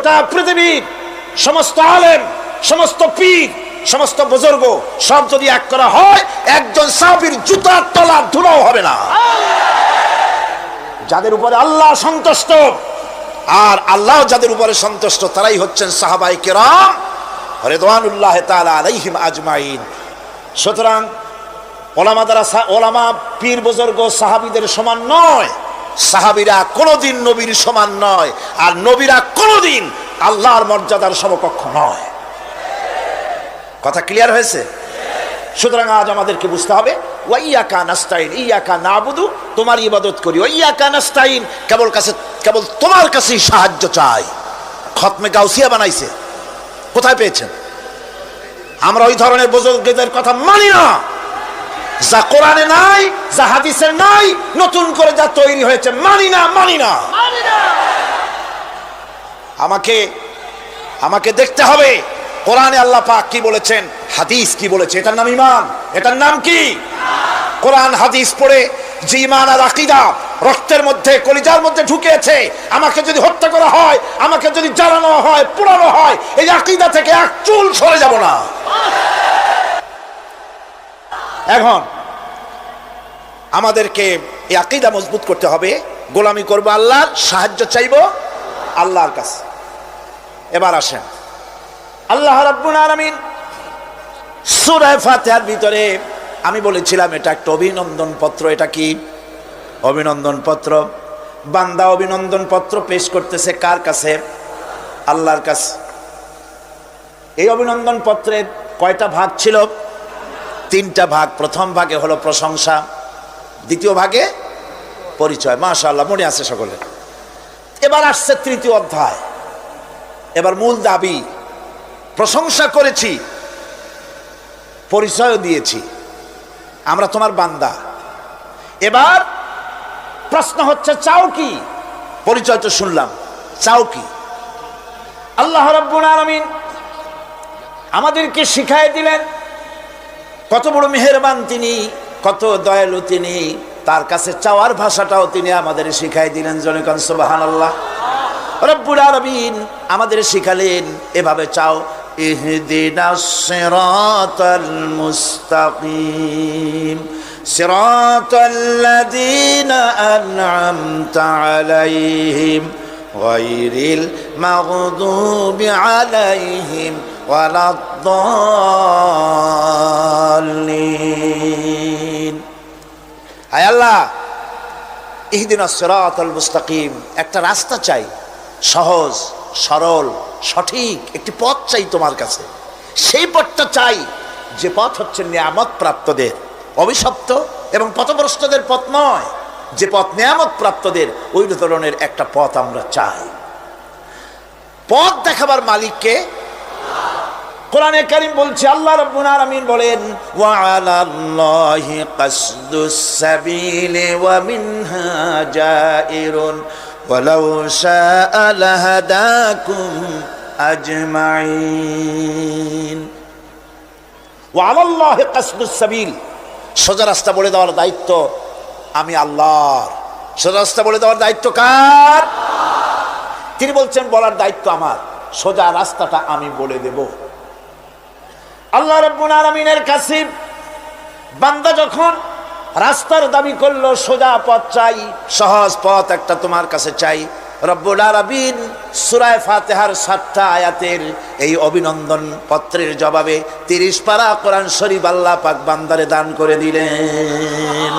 গোটা পৃথিবীর সমস্ত আলেম, সমস্ত পীর, সমস্ত বুজুর্গ, সব যদি এক করা হয়, একজন সাহাবীর জুতার তলার ধুলাও হবে না। যাদের উপরে আল্লাহ সন্তুষ্ট, আর আল্লাহ যাদের উপরে সন্তুষ্ট, তারাই হচ্ছেন সাহাবাই কেরাম, রেদওয়ানুল্লাহ তাআলা আলাইহিম আজমাইন। সুতরাং ওলামা দ্বারা ওলামা, পীর, বুজুর্গ, সাহাবীদের সমান নয়। সাহাবীরা কোনোদিন নবীর সমান নয়, আর নবীরা কোনোদিন আল্লাহর মর্যাদার সমকক্ষ নয়। কথা ক্লিয়ার হয়েছে? সুতরাং আজ আমাদেরকে বুঝতে হবে, ওয়াইয়াকা নাস্তাইন ইয়াকা নাবুদু তোমার ইবাদত করি। নাস্তাইন কেবল কাছে কেবল তোমার কাছেই সাহায্য চাই। খতমে গাউসিয়া বানাইছে। কোথায় পেয়েছেন? আমরা ওই ধরনের বুজুর্গদের কথা মানি না। যা কোরআনে নাই যা হাদিসে নাই নতুন করে যা তৈরি হয়েছে মানি না মানি না। আমাকে আমাকে দেখতে হবে কোরআনে আল্লাহ পাক কি বলেছেন হাদিস কি বলেছে এটার নাম ইমান এটার নাম কি? কোরআন হাদিস পড়ে যে ইমান আর আকিদা রক্তের মধ্যে কলিজার মধ্যে ঢুকেছে আমাকে যদি হত্যা করা হয় আমাকে যদি জ্বালানো হয় পোড়ানো হয় এই আকিদা থেকে এক চুল সরে যাব না। এখন আমাদেরকে আকিদা মজবুত করতে হবে। গোলামি করব আল্লাহর, সাহায্য চাইব আল্লাহর কাছে। এবার আসেন। আল্লাহ রাব্বুল আলামিন সূরা ফাতিহার ভিতরে আমি বলেছিলাম, এটা একটা অভিনন্দন পত্র, এটা কি? অভিনন্দন পত্র। বান্দা অভিনন্দন পত্র পেশ করতেছে কার কাছে? আল্লাহর কাছে। এই অভিনন্দন পত্রের কয়টা ভাগ ছিল? তিনটা ভাগ। প্রথম ভাগে হলো প্রশংসা, দ্বিতীয় ভাগে পরিচয়। মাশাআল্লাহ, মনে আছে সকলে? এবার আসছে তৃতীয় অধ্যায়। এবার মূল দাবি, প্রশংসা করেছি পরিচয় দিয়েছি। আমরা তোমার বান্দা। এবার প্রশ্ন হচ্ছে, চাও কি? পরিচয় তো শুনলাম। চাও কি? আল্লাহ রাব্বুল আলামিন আমাদেরকে শিখাই দিলেন কত বড় মেহেরবান তিনি, কত দয়ালু তিনি, তার কাছে চাওয়ার ভাষাটাও তিনি আমাদের শিখাই দিলেন জনকন সুবাহান আল্লাহ রব্বুল আলামিন আমাদের শিখালেন, এভাবে চাও ইহদিনাস সিরাতাল মুস্তাকিম। সিরাতাল লাযিনা আন'আমতা আলাইহিম, গায়রিল মাগদুবি ওয়ালাদ-দাল্লিন। আয় আল্লাহ, ইহদিন সিরাতাল মুস্তাকিম, একটা রাস্তা চাই, সহজ, সরল, সঠিক, একটি পথ চাই তোমার কাছে। সেই পথটা চাই যে পথ হচ্ছে নিয়ামত প্রাপ্তদের অভিশপ্ত এবং পথভ্রষ্টদের পথ নয়, যে পথ নিয়ামত প্রাপ্তদের ওই ধরনের একটা পথ আমরা চাই। পথ দেখাবার মালিককে কোরআনে কারীম বলছে, আল্লাহ রাব্বুল আলামিন বলেন, ওয়া আলাল্লাহি কাসদুস সাবিলি ওয়া মিনহা জাইরুন, ওয়ালাউ শাআ লাহাদাকুম আজমাইন ওয়া আলাল্লাহি কাসদুস সাবিল। সোজা রাস্তা বলে দেওয়ার দায়িত্ব আমি আল্লাহর। সোজা রাস্তা বলে দেওয়ার দায়িত্ব কার? তিনি বলছেন, বলার দায়িত্ব আমার। সোজা রাস্তাটা আমি বলে দেবো। আল্লাহ রব্বুল আলমিনের কাছে বান্দা যখন রাস্তার দাবি করল, সোজা পথ চাই, সহজ পথ একটা তোমার কাছে চাই। রব্বুল আলমিন সুরায় ফাতেহার সাতটা আয়াতের এই অভিনন্দন পত্রের জবাবে তিরিশ পারা কোরআন শরীফ আল্লাহ পাক বান্দারে দান করে দিলেন।